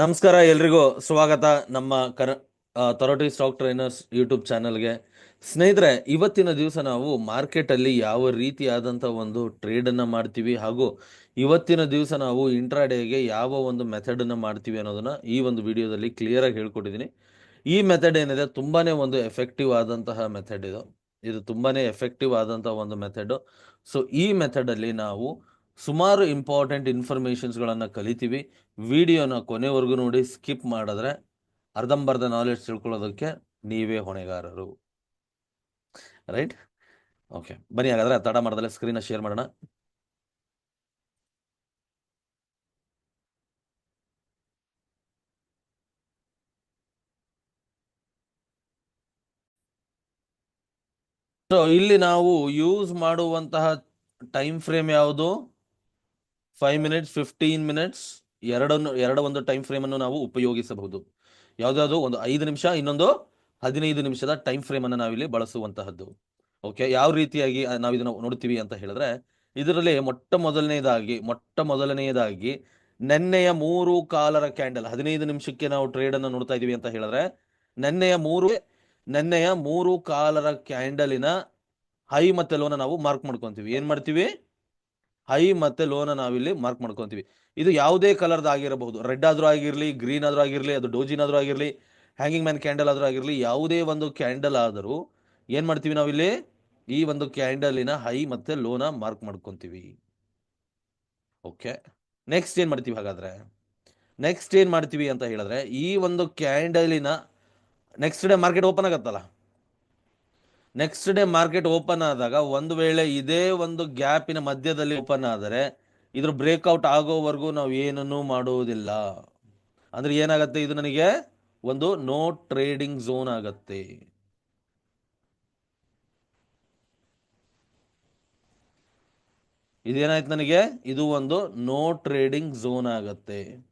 ನಮಸ್ಕಾರ, ಎಲ್ರಿಗೂ ಸ್ವಾಗತ ನಮ್ಮ ಕರ ತರೋಟಿ ಸ್ಟಾಕ್ ಟ್ರೈನರ್ಸ್ ಯೂಟ್ಯೂಬ್ ಚಾನಲ್ಗೆ. ಸ್ನೇಹಿತರೆ, ಇವತ್ತಿನ ದಿವಸ ನಾವು ಮಾರ್ಕೆಟಲ್ಲಿ ಯಾವ ರೀತಿಯಾದಂಥ ಒಂದು ಟ್ರೇಡನ್ನು ಮಾಡ್ತೀವಿ ಹಾಗೂ ಇವತ್ತಿನ ದಿವಸ ನಾವು ಇಂಟ್ರಾಡೇಗೆ ಯಾವ ಒಂದು ಮೆಥಡನ್ನು ಮಾಡ್ತೀವಿ ಅನ್ನೋದನ್ನು ಈ ಒಂದು ವಿಡಿಯೋದಲ್ಲಿ ಕ್ಲಿಯರಾಗಿ ಹೇಳ್ಕೊಟ್ಟಿದ್ದೀನಿ. ಈ ಮೆಥಡ್ ಏನಿದೆ ತುಂಬಾ ಒಂದು ಎಫೆಕ್ಟಿವ್ ಆದಂತಹ ಮೆಥಡ್ ಇದು. ಇದು ತುಂಬಾ ಎಫೆಕ್ಟಿವ್ ಆದಂತಹ ಒಂದು ಮೆಥಡ್. ಸೊ, ಈ ಮೆಥಡಲ್ಲಿ ನಾವು ಸುಮಾರು ಇಂಪಾರ್ಟೆಂಟ್ ಇನ್ಫಾರ್ಮೇಷನ್ಸ್ಗಳನ್ನು ಕಲಿತೀವಿ. ವಿಡಿಯೋನ ಕೊನೆವರೆಗೂ ನೋಡಿ ಸ್ಕಿಪ್ ಮಾಡಿದ್ರೆ ಅರ್ಧಂಬರ್ಧ ನಾಲೆಡ್ಜ್ ತಿಳ್ಕೊಳ್ಳೋದಕ್ಕೆ ನೀವೇ ಹೊಣೆಗಾರರು. ರೈಟ್ ಓಕೆ ಬನ್ನಿ, ಹಾಗಾದ್ರೆ ತಡ ಮಾಡಿದ್ರೆ ಸ್ಕ್ರೀನ್ ಶೇರ್ ಮಾಡೋಣ. ಸೊ ಇಲ್ಲಿ ನಾವು ಯೂಸ್ ಮಾಡುವಂತಹ ಟೈಮ್ ಫ್ರೇಮ್ ಯಾವುದು? ಫೈವ್ ಮಿನಿಟ್ಸ್ ಫಿಫ್ಟೀನ್ ಮಿನಿಟ್ಸ್ ಎರಡನ್ನು, ಎರಡು ಒಂದು ಟೈಮ್ ಫ್ರೇಮ್ ಅನ್ನು ನಾವು ಉಪಯೋಗಿಸಬಹುದು. ಯಾವುದಾದ್ರು ಒಂದು ಐದು ನಿಮಿಷ, ಇನ್ನೊಂದು ಹದಿನೈದು ನಿಮಿಷದ ಟೈಮ್ ಫ್ರೇಮ್ ಅನ್ನು ನಾವಿಲ್ಲಿ ಬಳಸುವಂತಹದ್ದು. ಓಕೆ ಯಾವ ರೀತಿಯಾಗಿ ನಾವು ಇದನ್ನು ನೋಡ್ತೀವಿ ಅಂತ ಹೇಳಿದ್ರೆ, ಇದರಲ್ಲಿ ಮೊಟ್ಟ ಮೊದಲನೇದಾಗಿ, ಮೊಟ್ಟ ಮೊದಲನೆಯದಾಗಿ ನೆನ್ನೆಯ ಮೂರು ಕಾಲರ ಕ್ಯಾಂಡಲ್ ಹದಿನೈದು ನಿಮಿಷಕ್ಕೆ ನಾವು ಟ್ರೇಡ್ ಅನ್ನು ನೋಡ್ತಾ ಇದೀವಿ ಅಂತ ಹೇಳಿದ್ರೆ, ನೆನ್ನೆಯ ಮೂರು ನೆನ್ನೆಯ ಮೂರು ಕಾಲರ ಕ್ಯಾಂಡಲಿನ ಹೈ ಮತ್ತೆ ಲೋನ ನಾವು ಮಾರ್ಕ್ ಮಾಡ್ಕೊಂತೀವಿ. ಏನ್ ಮಾಡ್ತೀವಿ? ಹೈ ಮತ್ತೆ ಲೋನ ನಾವಿಲ್ಲಿ ಮಾರ್ಕ್ ಮಾಡ್ಕೊತೀವಿ. ಇದು ಯಾವುದೇ ಕಲರ್ದು ಆಗಿರಬಹುದು. ರೆಡ್ ಆದ್ರೂ ಆಗಿರಲಿ ಗ್ರೀನ್ ಆದ್ರೂ ಆಗಿರಲಿ, ಅದು ಡೋಜಿನ್ ಆದ್ರೂ ಆಗಿರಲಿ ಹ್ಯಾಂಗಿಂಗ್ ಮ್ಯಾನ್ ಕ್ಯಾಂಡಲ್ ಆದ್ರೂ ಆಗಿರಲಿ, ಯಾವುದೇ ಒಂದು ಕ್ಯಾಂಡಲ್ ಆದರೂ ಏನ್ ಮಾಡ್ತೀವಿ ನಾವಿಲ್ಲಿ? ಈ ಒಂದು ಕ್ಯಾಂಡಲಿನ ಹೈ ಮತ್ತೆ ಲೋನ ಮಾರ್ಕ್ ಮಾಡ್ಕೊತೀವಿ. ಓಕೆ ನೆಕ್ಸ್ಟ್ ಏನ್ ಮಾಡ್ತೀವಿ ಹಾಗಾದ್ರೆ? ನೆಕ್ಸ್ಟ್ ಏನ್ ಮಾಡ್ತೀವಿ ಅಂತ ಹೇಳಿದ್ರೆ ಈ ಒಂದು ಕ್ಯಾಂಡಲಿನ ನೆಕ್ಸ್ಟ್ ಡೇ ಮಾರ್ಕೆಟ್ ಓಪನ್ ಆಗತ್ತಲ್ಲ? ನೆಕ್ಸ್ಟ್ ಡೇ ಮಾರ್ಕೆಟ್ ಓಪನ್ ಆದಾಗ ಒಂದು ವೇಳೆ ಇದೇ ಒಂದು ಗ್ಯಾಪಿನ ಮಧ್ಯದಲ್ಲಿ ಓಪನ್ ಆದರೆ ಇದ್ರ ಬ್ರೇಕ್ಔಟ್ ಆಗೋವರೆಗೂ ನಾವು ಏನನ್ನೂ ಮಾಡುವುದಿಲ್ಲ. ಅಂದ್ರೆ ಏನಾಗತ್ತೆ? ಇದು ನನಗೆ ಒಂದು ನೋ ಟ್ರೇಡಿಂಗ್ ಝೋನ್ ಆಗತ್ತೆ. ಇದೇನಾಯ್ತು ನನಗೆ? ಇದು ಒಂದು ನೋ ಟ್ರೇಡಿಂಗ್ ಝೋನ್ ಆಗತ್ತೆ.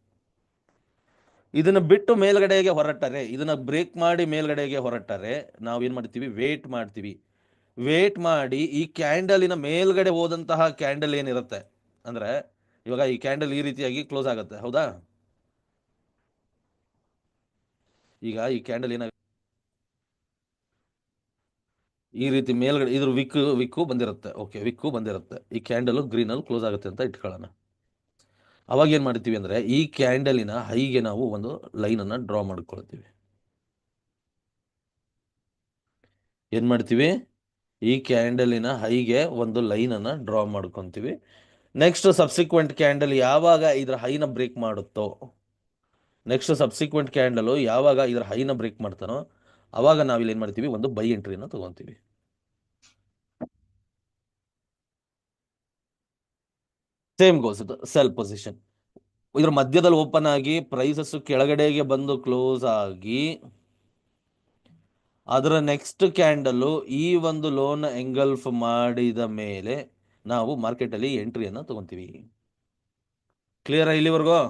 ಇದನ್ನ ಬಿಟ್ಟು ಮೇಲ್ಗಡೆಗೆ ಹೊರಟರೆ, ಇದನ್ನ ಬ್ರೇಕ್ ಮಾಡಿ ಮೇಲ್ಗಡೆಗೆ ಹೊರಟರೆ, ನಾವು ಏನ್ ಮಾಡ್ತೀವಿ? ವೇಟ್ ಮಾಡ್ತೀವಿ. ವೇಟ್ ಮಾಡಿ ಈ ಕ್ಯಾಂಡಲಿನ ಮೇಲ್ಗಡೆ ಹೋದಂತಹ ಕ್ಯಾಂಡಲ್ ಏನಿರುತ್ತೆ? ಅಂದ್ರೆ ಇವಾಗ ಈ ಕ್ಯಾಂಡಲ್ ಈ ರೀತಿಯಾಗಿ ಕ್ಲೋಸ್ ಆಗುತ್ತೆ, ಹೌದಾ? ಈಗ ಈ ಕ್ಯಾಂಡಲ್ ಏನ ಈ ರೀತಿ ಮೇಲ್ಗಡೆ ಇದ್ರ ವಿಕ್ ವಿಕ್ಕು ಬಂದಿರುತ್ತೆ. ಓಕೆ ವಿಕ್ಕು ಬಂದಿರುತ್ತೆ. ಈ ಕ್ಯಾಂಡಲ್ ಗ್ರೀನ್ ಅಲ್ಲಿ ಕ್ಲೋಸ್ ಆಗುತ್ತೆ ಅಂತ ಇಟ್ಕೊಳ್ಳೋಣ. ಅವಾಗ ಏನು ಮಾಡ್ತೀವಿ ಅಂದ್ರೆ ಈ ಕ್ಯಾಂಡಲಿನ ಹೈಗೆ ನಾವು ಒಂದು ಲೈನ್ ಅನ್ನ ಡ್ರಾ ಮಾಡ್ಕೊಳ್ತೀವಿ. ಏನು ಮಾಡ್ತೀವಿ? ಈ ಕ್ಯಾಂಡಲಿನ ಹೈಗೆ ಒಂದು ಲೈನ್ ಅನ್ನ ಡ್ರಾ ಮಾಡ್ಕೊತೀವಿ ನೆಕ್ಸ್ಟ್ ಸಬ್ಸಿಕ್ವೆಂಟ್ ಕ್ಯಾಂಡಲ್ ಯಾವಾಗ ಇದರ ಹೈನ ಬ್ರೇಕ್ ಮಾಡುತ್ತೋ ನೆಕ್ಸ್ಟ್ ಸಬ್ಸಿಕ್ವೆಂಟ್ ಕ್ಯಾಂಡಲ್ ಯಾವಾಗ ಇದರ ಹೈನ ಬ್ರೇಕ್ ಮಾಡ್ತಾನೋ, ಅವಾಗ ನಾವಿಲ್ಲಿ ಏನು ಮಾಡ್ತೀವಿ? ಒಂದು ಬೈ ಎಂಟ್ರಿನ ತಗೊಂತೀವಿ. ಸೇಮ್ ಗೋಸ್ ಸೆಲ್ ಪೊಸಿಷನ್ ಇದ್ರ ಮಧ್ಯದಲ್ಲಿ ಓಪನ್ ಆಗಿ ಪ್ರೈಸಸ್ ಕೆಳಗಡೆಗೆ ಬಂದು ಕ್ಲೋಸ್ ಆಗಿ, ಅದರ ನೆಕ್ಸ್ಟ್ ಕ್ಯಾಂಡಲ್ ಈ ಒಂದು ಲೋನ್ ಎಂಗಲ್ಫ್ ಮಾಡಿದ ಮೇಲೆ ನಾವು ಮಾರ್ಕೆಟ್ ಅಲ್ಲಿ ಎಂಟ್ರಿಯನ್ನು ತಗೊಂತೀವಿ. ಕ್ಲಿಯರ್ ಇಲ್ಲಿವರೆಗೂ?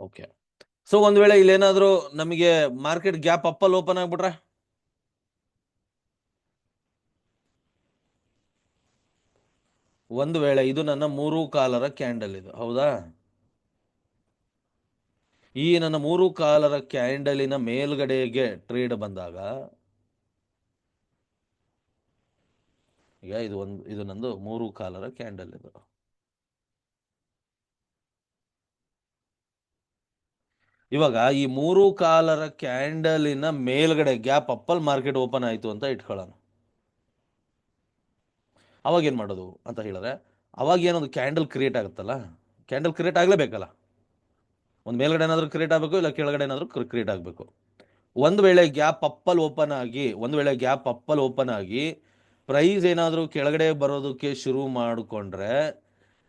ಓಕೆ ಸೊ ಒಂದ್ ವೇಳೆ ಇಲ್ಲೇನಾದ್ರೂ ನಮಗೆ ಮಾರ್ಕೆಟ್ ಗ್ಯಾಪ್ ಅಪ್ಪಲ್ಲಿ ಓಪನ್ ಆಗ್ಬಿಟ್ರೆ? ಒಂದು ವೇಳೆ ಇದು ನನ್ನ ಮೂರು ಕಾಲರ ಕ್ಯಾಂಡಲ್ ಇದು. ಹೌದಾ? ಈ ನನ್ನ ಮೂರು ಕಾಲರ ಕ್ಯಾಂಡಲಿನ ಮೇಲ್ಗಡೆಗೆ ಟ್ರೇಡ್ ಬಂದಾಗ, ಈಗ ಇದು ಒಂದು, ಇದು ನಂದು ಮೂರು ಕಾಲರ ಕ್ಯಾಂಡಲ್ ಇದು. ಇವಾಗ ಈ ಮೂರು ಕಾಲರ ಕ್ಯಾಂಡಲಿನ ಮೇಲ್ಗಡೆ ಗ್ಯಾಪ್ ಅಪ್ಪಲ್ ಮಾರ್ಕೆಟ್ ಓಪನ್ ಆಯಿತು ಅಂತ ಇಟ್ಕೊಳ್ಳೋಣ. ಅವಾಗ ಏನು ಮಾಡೋದು ಅಂತ ಹೇಳಿದ್ರೆ, ಅವಾಗ ಏನೊಂದು ಕ್ಯಾಂಡಲ್ ಕ್ರಿಯೇಟ್ ಆಗುತ್ತಲ್ಲ ಕ್ಯಾಂಡಲ್ ಕ್ರಿಯೇಟ್ ಆಗಲೇಬೇಕಲ್ಲ. ಒಂದು ಮೇಲ್ಗಡೆ ಏನಾದರೂ ಕ್ರಿಯೇಟ್ ಆಗಬೇಕು, ಇಲ್ಲ ಕೆಳಗಡೆ ಏನಾದರೂ ಕ್ರಿಯೇಟ್ ಆಗಬೇಕು. ಒಂದು ವೇಳೆ ಗ್ಯಾಪ್ ಅಪ್ಪಲ್ ಓಪನ್ ಆಗಿ, ಒಂದು ವೇಳೆ ಗ್ಯಾಪ್ ಅಪ್ಪಲ್ ಓಪನ್ ಆಗಿ ಪ್ರೈಸ್ ಏನಾದರೂ ಕೆಳಗಡೆ ಬರೋದಕ್ಕೆ ಶುರು ಮಾಡಿಕೊಂಡ್ರೆ,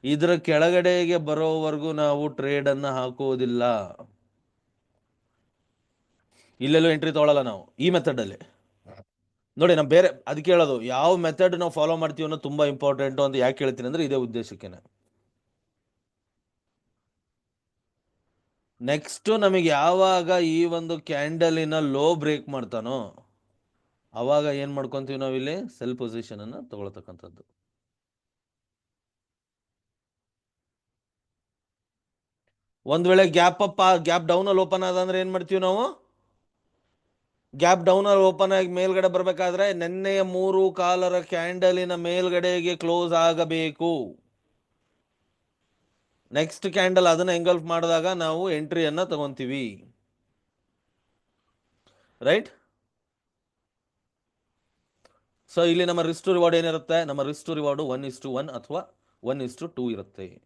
ಇದರ ಕೆಳಗಡೆಗೆ ಬರೋವರೆಗೂ ನಾವು ಟ್ರೇಡನ್ನು ಹಾಕೋದಿಲ್ಲ. ಇಲ್ಲೆಲ್ಲೂ ಎಂಟ್ರಿ ತಗೊಳ್ಳಲ್ಲ ನಾವು, ಈ ಮೆಥಡ್ ಅಲ್ಲಿ. ನೋಡಿ ನಾವು ಬೇರೆ ಅದಕ್ಕೆ ಹೇಳೋದು ಯಾವ ಮೆಥಡ್ ನಾವು ಫಾಲೋ ಮಾಡ್ತೀವಿ ಅನ್ನೋದು ತುಂಬಾ ಇಂಪಾರ್ಟೆಂಟ್ ಅಂತ ಯಾಕೆ ಹೇಳ್ತೀನಿ ಅಂದ್ರೆ ಇದೇ ಉದ್ದೇಶಕ್ಕೇನೆ. ನೆಕ್ಸ್ಟ್ ನಮಗೆ ಯಾವಾಗ ಈ ಒಂದು ಕ್ಯಾಂಡಲಿನ ಲೋ ಬ್ರೇಕ್ ಮಾಡ್ತಾನೋ, ಅವಾಗ ಏನ್ ಮಾಡ್ಕೊಂತೀವಿ ನಾವಿಲ್ಲಿ? ಸೆಲ್ ಪೊಸಿಷನ್ ಅನ್ನ ತಗೊಳ್ತಕ್ಕಂಥದ್ದು. ಒಂದ್ ವೇಳೆ ಗ್ಯಾಪ್ ಅಪ್ ಗ್ಯಾಪ್ ಡೌನ್ ಅಲ್ಲಿ ಓಪನ್ ಆದ ಅಂದ್ರೆ ಏನ್ ಮಾಡ್ತೀವಿ ನಾವು? ಗ್ಯಾಪ್ ಡೌನ್ ಅಲ್ಲಿ ಓಪನ್ ಆಗಿ ಮೇಲ್ಗಡೆ ಬರಬೇಕಾದ್ರೆ ನೆನ್ನೆಯ ಮೂರು ಕಾಲರ ಕ್ಯಾಂಡಲಿನ ಮೇಲ್ಗಡೆಗೆ ಕ್ಲೋಸ್ ಆಗಬೇಕು. ನೆಕ್ಸ್ಟ್ ಕ್ಯಾಂಡಲ್ ಅದನ್ನ ಎಂಗಲ್ಫ್ ಮಾಡಿದಾಗ ನಾವು ಎಂಟ್ರಿಯನ್ನ ತಗೊಂತೀವಿ. ರೈಟ್? ಸೊ ಇಲ್ಲಿ ನಮ್ಮ ರಿಸ್ಟ್ ರಿವಾರ್ಡ್ ಏನಿರುತ್ತೆ? ನಮ್ಮ risk reward one is to one ಅಥವಾ ಒನ್ ಇಸ್ ಟು ಟೂ ಇರುತ್ತೆ.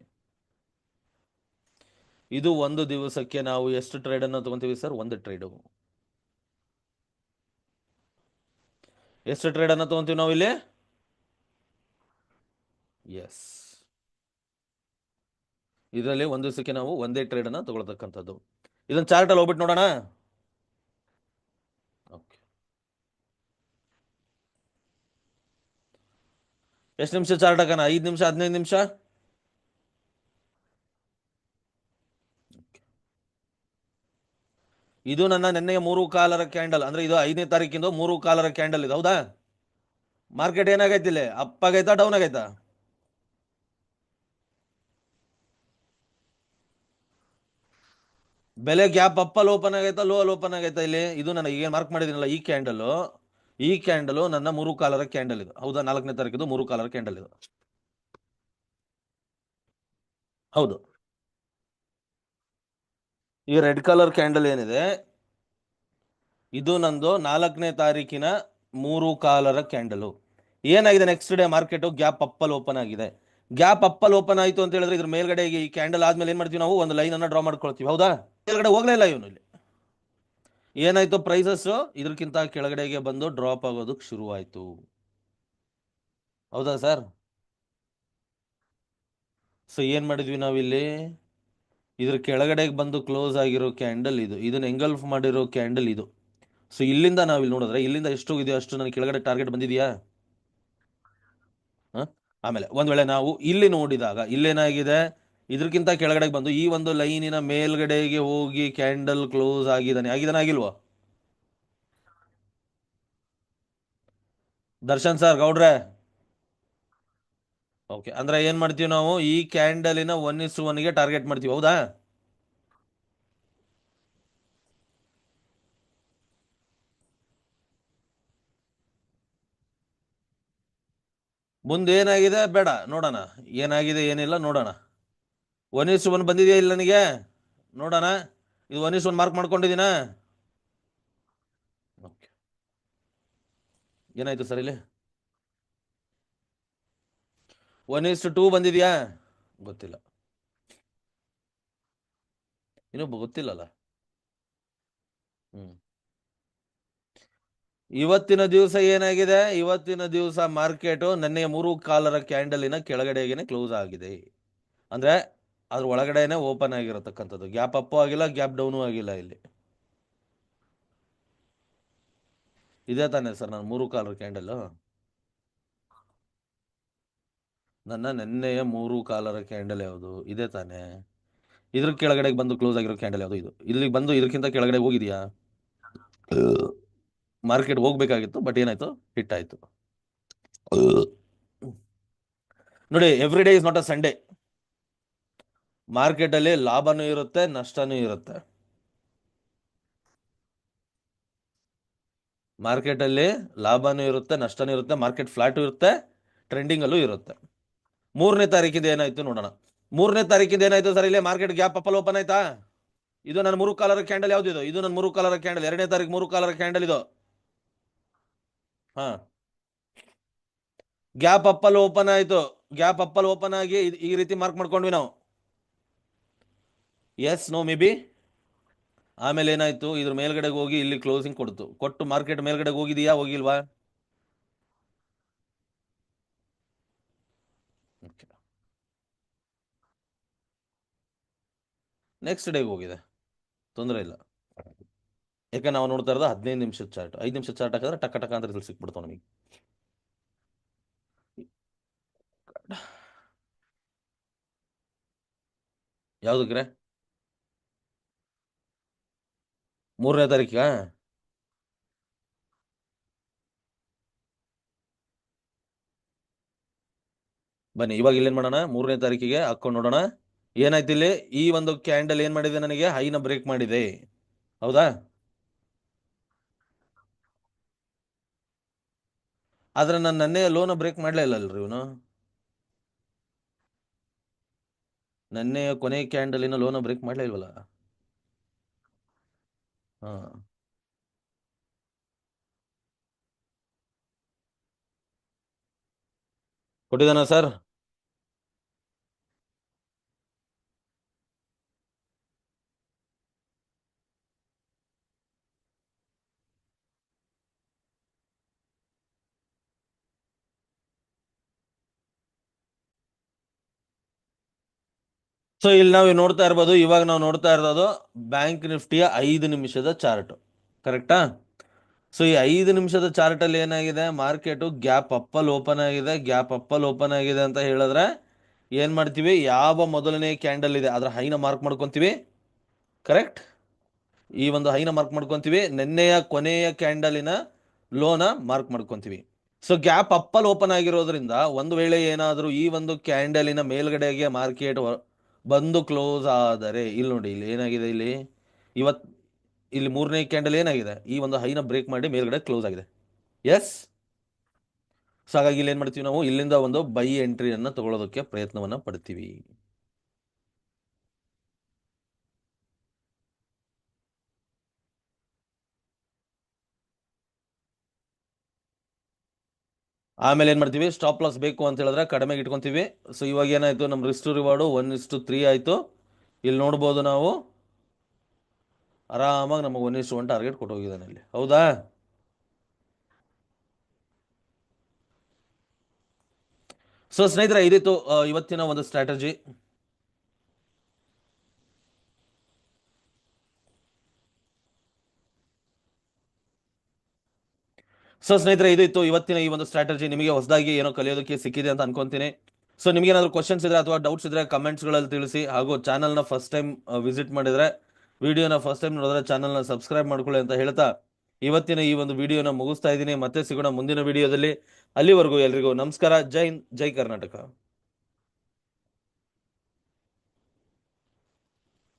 ಇದು ಒಂದು ದಿವಸಕ್ಕೆ ನಾವು ಎಷ್ಟು ಟ್ರೇಡ್ ಅನ್ನು ತಗೊಂತೀವಿ ಸರ್ ಒಂದು ಟ್ರೇಡು ಎಷ್ಟು ಟ್ರೇಡ್ ಅನ್ನ ತಗೊಂತೀವಿ ನಾವು ಇಲ್ಲಿ? ಎಸ್ ಇದರಲ್ಲಿ ಒಂದು ದಿವಸಕ್ಕೆ ನಾವು ಒಂದೇ ಟ್ರೇಡ್ ಅನ್ನ ತಗೊಳ್ತಕ್ಕಂಥದ್ದು. ಇದನ್ನ ಚಾರ್ಟ್ ಅಲ್ಲಿ ಹೋಗ್ಬಿಟ್ಟು ನೋಡೋಣ. ಎಷ್ಟು ನಿಮಿಷ ಚಾರ್ಟ್ ಹಾಕೋಣ ಐದು ನಿಮಿಷ, ಹದಿನೈದು ನಿಮಿಷ? ಇದು ನನ್ನ ನಿನ್ನೆ ಮೂರು ಕಾಲರ ಕ್ಯಾಂಡಲ್. ಅಂದ್ರೆ ಇದು ಐದನೇ ತಾರೀಕಿಂದ ಮೂರು ಕಾಲರ ಕ್ಯಾಂಡಲ್ ಇದು. ಹೌದಾ? ಮಾರ್ಕೆಟ್ ಏನಾಗೈತಿ ಇಲ್ಲಿ ಅಪ್ ಆಗೈತಾ ಡೌನ್ ಆಗೈತಾ? ಬೆಲೆ ಗ್ಯಾಪ್ ಅಪ್ ಓಪನ್ ಆಗೈತಾ ಲೋ ಅಲ್ಲಿ ಓಪನ್ ಆಗೈತಾ ಇಲ್ಲಿ? ಇದು ನನ್ನ ಈಗ ಮಾರ್ಕ್ ಮಾಡಿದ್ದೀನಲ್ಲ ಈ ಕ್ಯಾಂಡಲ್. ಈ ಕ್ಯಾಂಡಲ್ ನನ್ನ ಮೂರು ಕಾಲರ ಕ್ಯಾಂಡಲ್ ಇದು. ಹೌದಾ? ನಾಲ್ಕನೇ ತಾರೀಕಿದು ಮೂರು ಕಾಲರ ಕ್ಯಾಂಡಲ್ ಇದು. ಹೌದು. ಈ ರೆಡ್ ಕಲರ್ ಕ್ಯಾಂಡಲ್ ಏನಿದೆ? ಇದು ನಂದು ನಾಲ್ಕನೇ ತಾರೀಕಿನ ಮೂರು ಕಾಲರ ಕ್ಯಾಂಡಲು. ಏನಾಗಿದೆ ನೆಕ್ಸ್ಟ್ ಡೇ ಮಾರ್ಕೆಟು ಗ್ಯಾಪ್ ಅಪ್ಪಲ್ ಓಪನ್ ಆಗಿದೆ. ಗ್ಯಾಪ್ ಅಪ್ಪಲ್ ಓಪನ್ ಆಯಿತು ಅಂತ ಹೇಳಿದ್ರೆ ಇದ್ರ ಮೇಲ್ಗಡೆ ಈ ಕ್ಯಾಂಡಲ್ ಆದ್ಮೇಲೆ ಏನು ಮಾಡ್ತೀವಿ ನಾವು? ಒಂದು ಲೈನ್ ಅನ್ನ ಡ್ರಾ ಮಾಡ್ಕೊಳ್ತೀವಿ. ಹೌದಾ? ಮೇಲ್ಗಡೆ ಹೋಗ್ಲೇ ಇಲ್ಲ ಇವನು ಇಲ್ಲಿ. ಏನಾಯ್ತು ಪ್ರೈಸಸ್ ಇದಕ್ಕಿಂತ ಕೆಳಗಡೆಗೆ ಬಂದು ಡ್ರಾಪ್ ಆಗೋದಕ್ಕೆ ಶುರುವಾಯಿತು. ಹೌದಾ ಸರ್ ಸೊ ಏನು ಮಾಡಿದ್ವಿ ನಾವಿಲ್ಲಿ? ಇದ್ರ ಕೆಳಗಡೆಗೆ ಬಂದು ಕ್ಲೋಸ್ ಆಗಿರೋ ಕ್ಯಾಂಡಲ್ ಇದು. ಇದನ್ನ ಎಂಗಲ್ಫ್ ಮಾಡಿರೋ ಕ್ಯಾಂಡಲ್ ಇದು. ಸೊ ಇಲ್ಲಿಂದ ನಾವು ಇಲ್ಲಿ ನೋಡಿದ್ರೆ, ಇಲ್ಲಿಂದ ಎಷ್ಟು ಹೋಗಿದೆಯೋ ಅಷ್ಟು ನನಗೆ ಕೆಳಗಡೆ ಟಾರ್ಗೆಟ್ ಬಂದಿದೆಯಾ? ಆಮೇಲೆ ಒಂದ್ ವೇಳೆ ನಾವು ಇಲ್ಲಿ ನೋಡಿದಾಗ, ಇಲ್ಲೇನಾಗಿದೆ? ಇದಕ್ಕಿಂತ ಕೆಳಗಡೆ ಬಂದು ಈ ಒಂದು ಲೈನಿನ ಮೇಲ್ಗಡೆಗೆ ಹೋಗಿ ಕ್ಯಾಂಡಲ್ ಕ್ಲೋಸ್ ಆಗಿದ್ದಾನೆ. ಆಗಿದ್ದಾನೆ ಆಗಿಲ್ವಾ? ದರ್ಶನ್ ಸರ್ ಗೌಡ್ರೆ? ಓಕೆ ಅಂದ್ರೆ ಏನ್ ಮಾಡ್ತೀವಿ ನಾವು? ಈ ಕ್ಯಾಂಡಲಿನ ಒನ್ ಇಸ್ ಒನ್ಗೆ ಟಾರ್ಗೆಟ್ ಮಾಡ್ತೀವಿ, ಹೌದಾ? ಮುಂದೆ ಏನಾಗಿದೆ? ಬೇಡ, ನೋಡೋಣ. ಏನಾಗಿದೆ, ಏನಿಲ್ಲ, ನೋಡೋಣ. ಒನ್ ಇಸ್ ಒನ್ ಬಂದಿದೆಯಾ ಇಲ್ಲ ನನಗೆ? ನೋಡೋಣ. ಇದು ಒನ್ ಇಸ್ ಒನ್ ಮಾರ್ಕ್ ಮಾಡ್ಕೊಂಡಿದ್ದೀನಾ? ಓಕೆ ಏನಾಯ್ತು ಸರ್ ಇಲ್ಲಿ? ಒನ್ ಇಸ್ ಟೂ ಬಂದಿದ್ಯಾ? ಗೊತ್ತಿಲ್ಲ. ಇನ್ನೂ ಗೊತ್ತಿಲ್ಲಲ್ಲ. ಹ್ಮ್. ಇವತ್ತಿನ ದಿವಸ ಏನಾಗಿದೆ? ಇವತ್ತಿನ ದಿವಸ ಮಾರ್ಕೆಟು ನೆನ್ನೆ ಮೂರು ಕಾಲರ ಕ್ಯಾಂಡಲಿನ ಕೆಳಗಡೆಗೆ ಕ್ಲೋಸ್ ಆಗಿದೆ. ಅಂದ್ರೆ ಅದ್ರ ಒಳಗಡೆನೆ ಓಪನ್ ಆಗಿರತಕ್ಕಂಥದ್ದು. ಗ್ಯಾಪ್ ಅಪ್ಪು ಆಗಿಲ್ಲ, ಗ್ಯಾಪ್ ಡೌನು ಆಗಿಲ್ಲ ಇಲ್ಲಿ. ಇದೇ ತಾನೇ ಸರ್, ನಾನು ಮೂರು ಕಾಲರ್ ಕ್ಯಾಂಡಲ್. ನನ್ನ ನೆನ್ನೆಯ ಮೂರು ಕಾಲರ ಕ್ಯಾಂಡಲ್ ಯಾವುದು? ಇದೇ ತಾನೇ. ಇದ್ರ ಕೆಳಗಡೆ ಬಂದು ಕ್ಲೋಸ್ ಆಗಿರೋ ಕ್ಯಾಂಡಲ್ ಯಾವುದು ಇದು? ಇಲ್ಲಿ ಬಂದು ಇದಕ್ಕಿಂತ ಕೆಳಗಡೆ ಹೋಗಿದೆಯಾ? ಮಾರ್ಕೆಟ್ ಹೋಗ್ಬೇಕಾಗಿತ್ತು, ಬಟ್ ಏನಾಯ್ತು? ಹಿಟ್ ಆಯ್ತು ನೋಡಿ every day is not a Sunday market ಅಲ್ಲಿ ಲಾಭನೂ ಇರುತ್ತೆ, ನಷ್ಟನೂ ಇರುತ್ತೆ. ಮಾರ್ಕೆಟ್ ಅಲ್ಲಿ ಲಾಭನೂ ಇರುತ್ತೆ, ನಷ್ಟನೂ ಇರುತ್ತೆ, ಮಾರ್ಕೆಟ್ ಫ್ಲಾಟು ಇರುತ್ತೆ ಟ್ರೆಂಡಿಂಗ್ ಅಲ್ಲೂ ಇರುತ್ತೆ. ಮೂರನೇ ತಾರೀಕಿಂದ ಏನಾಯ್ತು ನೋಡೋಣ. ಮೂರನೇ ತಾರೀಕಿಂದ ಏನಾಯ್ತು ಸರ್? ಇಲ್ಲಿ ಮಾರ್ಕೆಟ್ ಗ್ಯಾಪ್ ಅಪ್ಪಲ್ ಓಪನ್ ಆಯ್ತಾ? ಇದು ನನ್ನ ಮೂರು ಕಾಲರ ಕ್ಯಾಂಡಲ್ ಯಾವ್ದು ಇದು? ಇದು ನನ್ನ ಮೂರು ಕಾಲರ ಕ್ಯಾಂಡಲ್ ಎರಡನೇ ತಾರೀಕು ಮೂರು ಕಾಲರ ಕ್ಯಾಂಡಲ್ ಇದು. ಹಾ. ಗ್ಯಾಪ್ ಅಪ್ಪಲ್ ಓಪನ್ ಆಯ್ತು. ಗ್ಯಾಪ್ ಅಪ್ಪಲ್ ಓಪನ್ ಆಗಿ ಈ ರೀತಿ ಮಾರ್ಕ್ ಮಾಡ್ಕೊಂಡ್ವಿ ನಾವು. ಎಸ್ ನೋ ಮೇ ಬಿ ಆಮೇಲೆ ಏನಾಯ್ತು? ಇದ್ರ ಮೇಲ್ಗಡೆಗೆ ಹೋಗಿ ಇಲ್ಲಿ ಕ್ಲೋಸಿಂಗ್ ಕೊಡ್ತು. ಕೊಟ್ಟು ಮಾರ್ಕೆಟ್ ಮೇಲ್ಗಡೆಗೆ ಹೋಗಿದೀಯಾ? ಹೋಗಿಲ್ವಾ? ನೆಕ್ಸ್ಟ್ ಡೇಗೆ ಹೋಗಿದೆ. ತೊಂದರೆ ಇಲ್ಲ. ಯಾಕೆ ನಾವು ನೋಡ್ತಾ ಇರೋದು ಹದಿನೈದು ನಿಮಿಷದ ಚಾರ್ಟ್ ಐದು ನಿಮಿಷದ ಚಾರ್ಟ್ ಹಾಕಿದ್ರೆ ಟಕ ಟಕ ಅಂತ ರಿಸಲ್ಟ್ ಸಿಕ್ಬಿಡ್ತಾವ ನಮಗೆ. ಯಾವ್ದಕ್ರೆ ಮೂರನೇ ತಾರೀಕಿಗ? ಬನ್ನಿ, ಇವಾಗ ಇಲ್ಲೇನ್ ಮಾಡೋಣ? ಮೂರನೇ ತಾರೀಕಿಗೆ ಹಾಕೊಂಡು ನೋಡೋಣ. ಏನಾಯ್ತು ಇಲ್ಲಿ? ಈ ಒಂದು ಕ್ಯಾಂಡಲ್ ಏನ್ ಮಾಡಿದೆ ನನಗೆ? ಹೈನ ಬ್ರೇಕ್ ಮಾಡಿದೆ. ಹೌದಾ? ಆದ್ರೆ ನಾನು ನನ್ನೆ ಲೋನ ಬ್ರೇಕ್ ಮಾಡ್ಲೇ ಇಲ್ಲಲ್ರಿ ಇವನು. ನನ್ನೆ ಕೊನೆ ಕ್ಯಾಂಡಲ್ ಇನ್ನು ಲೋನ ಬ್ರೇಕ್ ಮಾಡ್ಲೇ ಇಲ್ವಲ್ಲ? ಹಾ. ಕೊಟ್ಟಿದ್ದಾನ ಸರ್ ಸೊ ಇಲ್ಲಿ ನಾವು ನೋಡ್ತಾ ಇರ್ಬೋದು, ಇವಾಗ ನಾವು ನೋಡ್ತಾ ಇರೋದು ಬ್ಯಾಂಕ್ ನಿಫ್ಟಿಯ ಐದು ನಿಮಿಷದ ಚಾರ್ಟ್ ಕರೆಕ್ಟಾ ಸೊ ಈ ಐದು ನಿಮಿಷದ ಚಾರ್ಟ್ ಅಲ್ಲಿ ಏನಾಗಿದೆ? ಮಾರ್ಕೆಟು ಗ್ಯಾಪ್ ಅಪ್ಪಲ್ಲಿ ಓಪನ್ ಆಗಿದೆ ಗ್ಯಾಪ್ ಅಪ್ಪಲ್ ಓಪನ್ ಆಗಿದೆ ಅಂತ ಹೇಳಿದ್ರೆ ಏನ್ ಮಾಡ್ತೀವಿ? ಯಾವ ಮೊದಲನೇ ಕ್ಯಾಂಡಲ್ ಇದೆ, ಅದ್ರ ಹೈನ ಮಾರ್ಕ್ ಮಾಡ್ಕೊಂತೀವಿ. ಕರೆಕ್ಟ್ ಈ ಒಂದು ಹೈನ ಮಾರ್ಕ್ ಮಾಡ್ಕೊಂತೀವಿ, ನಿನ್ನೆಯ ಕೊನೆಯ ಕ್ಯಾಂಡಲಿನ ಲೋನ ಮಾರ್ಕ್ ಮಾಡ್ಕೊಂತೀವಿ. ಸೊ ಗ್ಯಾಪ್ ಅಪ್ಪಲ್ಲಿ ಓಪನ್ ಆಗಿರೋದ್ರಿಂದ ಒಂದು ವೇಳೆ ಏನಾದರೂ ಈ ಒಂದು ಕ್ಯಾಂಡಲಿನ ಮೇಲ್ಗಡೆಗೆ ಮಾರ್ಕೆಟ್ ಬಂದು ಕ್ಲೋಸ್ ಆದರೆ, ಇಲ್ಲಿ ನೋಡಿ, ಇಲ್ಲಿ ಏನಾಗಿದೆ ಇಲ್ಲಿ? ಇವತ್ ಇಲ್ಲಿ ಮೂರನೇ ಕ್ಯಾಂಡಲ್ ಏನಾಗಿದೆ? ಈ ಒಂದು ಹೈನ ಬ್ರೇಕ್ ಮಾಡಿ ಮೇಲ್ಗಡೆ ಕ್ಲೋಸ್ ಆಗಿದೆ. ಎಸ್ ಸೊ ಹಾಗಾಗಿ ಇಲ್ಲಿ ಏನ್ ಮಾಡ್ತೀವಿ ನಾವು? ಇಲ್ಲಿಂದ ಒಂದು ಬೈ ಎಂಟ್ರಿಯನ್ನ ತಗೊಳ್ಳೋದಕ್ಕೆ ಪ್ರಯತ್ನವನ್ನ ಪಡ್ತೀವಿ. ಆಮೇಲೆ ಏನ್ ಮಾಡ್ತೀವಿ? ಸ್ಟಾಪ್ ಲಾಸ್ ಬೇಕು ಅಂತ ಹೇಳಿದ್ರೆ ಕಡಿಮೆಗೆ ಇಟ್ಕೊಂತೀವಿ. ಸೊ ಇವಾಗ ಏನಾಯ್ತು? ನಮ್ಮ risk reward one is to three ಆಯ್ತು. ಇಲ್ಲಿ ನೋಡ್ಬೋದು ನಾವು. ಆರಾಮಾಗಿ ನಮಗೆ ಒನ್ ಇಸ್ ಒನ್ ಟಾರ್ಗೆಟ್ ಕೊಟ್ಟೋಗಿದ್ದಾನೆ ಇಲ್ಲಿ. ಹೌದಾ? ಸೊ ಸ್ನೇಹಿತರೆ, ಇದಿತ್ತು ಇವತ್ತಿನ ಒಂದು ಸ್ಟ್ರಾಟಜಿ ಸೊ ಸ್ನೇಹಿತರೆ ಇದಿತ್ತು ಇವತ್ತಿನ ಈ ಒಂದು ಸ್ಟ್ರಾಟಜಿ ನಿಮಗೆ ಹೊಸದಾಗಿ ಏನೋ ಕಲಿಯೋದಕ್ಕೆ ಸಿಕ್ಕಿದೆ ಅಂತ ಅನ್ಕೊಂತೀನಿ. ಸೊ ನಿಮಗೆ ಏನಾದರೂ ಕ್ವಶನ್ಸ್ ಇದ್ರೆ ಅಥವಾ ಡೌಟ್ಸ್ ಇದ್ರೆ ಕಮೆಂಟ್ಸ್ಗಳಲ್ಲಿ ತಿಳಿಸಿ. ಹಾಗೂ ಚಾನಲ್ನ ಫಸ್ಟ್ ಟೈಮ್ ವಿಸಿಟ್ ಮಾಡಿದ್ರೆ ವಿಡಿಯೋನ ಫಸ್ಟ್ ಟೈಮ್ ನೋಡಿದ್ರೆ ಚಾನಲ್ನ ಸಬ್ಸ್ಕ್ರೈಬ್ ಮಾಡ್ಕೊಳ್ಳಿ ಅಂತ ಹೇಳ್ತಾ ಇವತ್ತಿನ ಈ ಒಂದು ವಿಡಿಯೋನ ಮುಗಿಸ್ತಾ ಇದ್ದೀನಿ. ಮತ್ತೆ ಸಿಗೋಣ ಮುಂದಿನ ವಿಡಿಯೋದಲ್ಲಿ ಅಲ್ಲಿವರೆಗೂ ಎಲ್ರಿಗೂ ನಮಸ್ಕಾರ. ಜೈ ಹಿಂದ್, ಜೈ ಕರ್ನಾಟಕ.